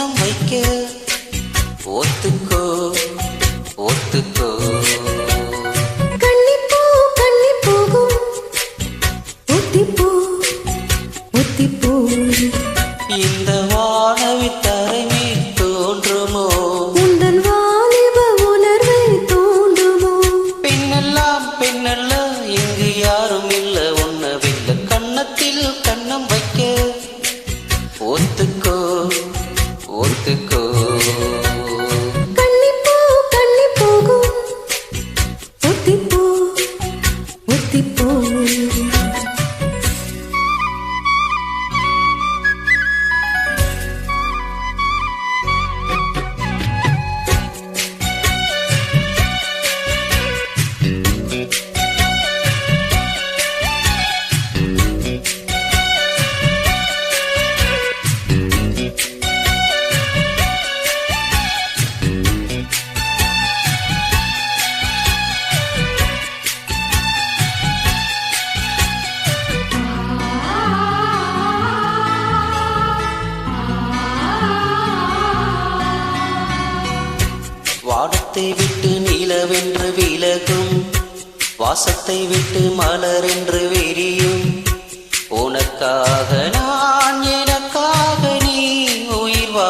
கண்ணம் வைக்க போத்துக்கோ. tipo வானத்தை விட்டு நிலவென்று விலகும். வாசத்தை விட்டு மலர் என்று விரியும் உனக்காக நான் எனக்காக நீ உயிர்வா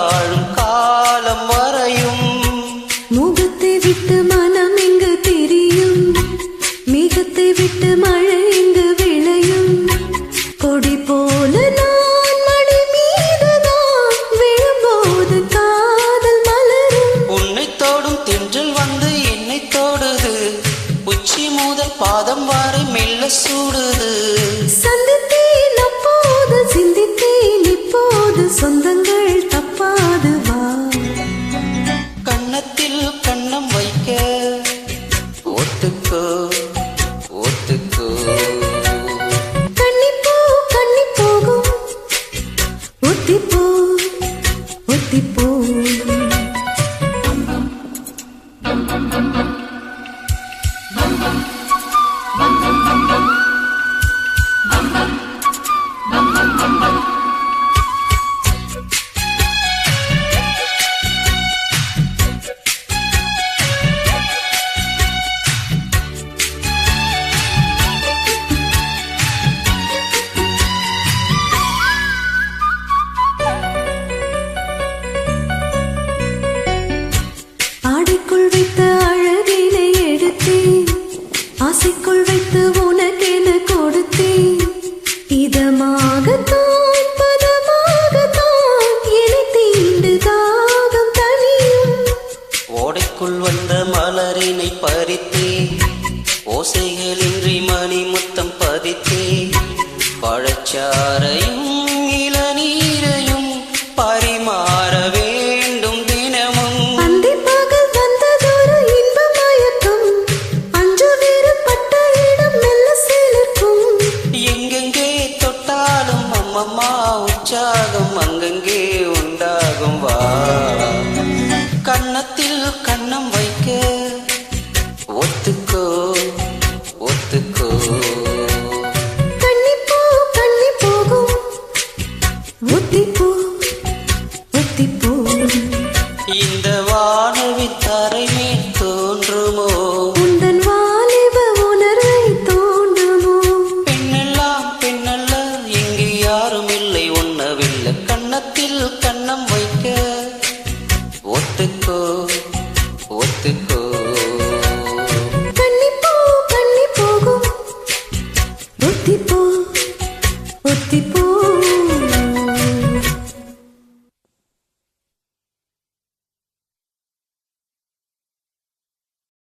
The go. பறித்தே பழச்சாரையும் இளநீரையும் பரிமாற வேண்டும் தினமும். அந்தி பகல் வந்ததொரு இன்ப மயக்கம் அஞ்சு வேறுபட்ட இடம் மெல்ல சேர்க்கும் எங்கெங்கே தொட்டாலும் அம்மம்மா உற்சாகம் அங்கங்கே உண்டாகும் வா. கன்னத்தில் கண்ணம் வைக்க ஒத்துக்கோ ఒత్తిపో ఒత్తిపో.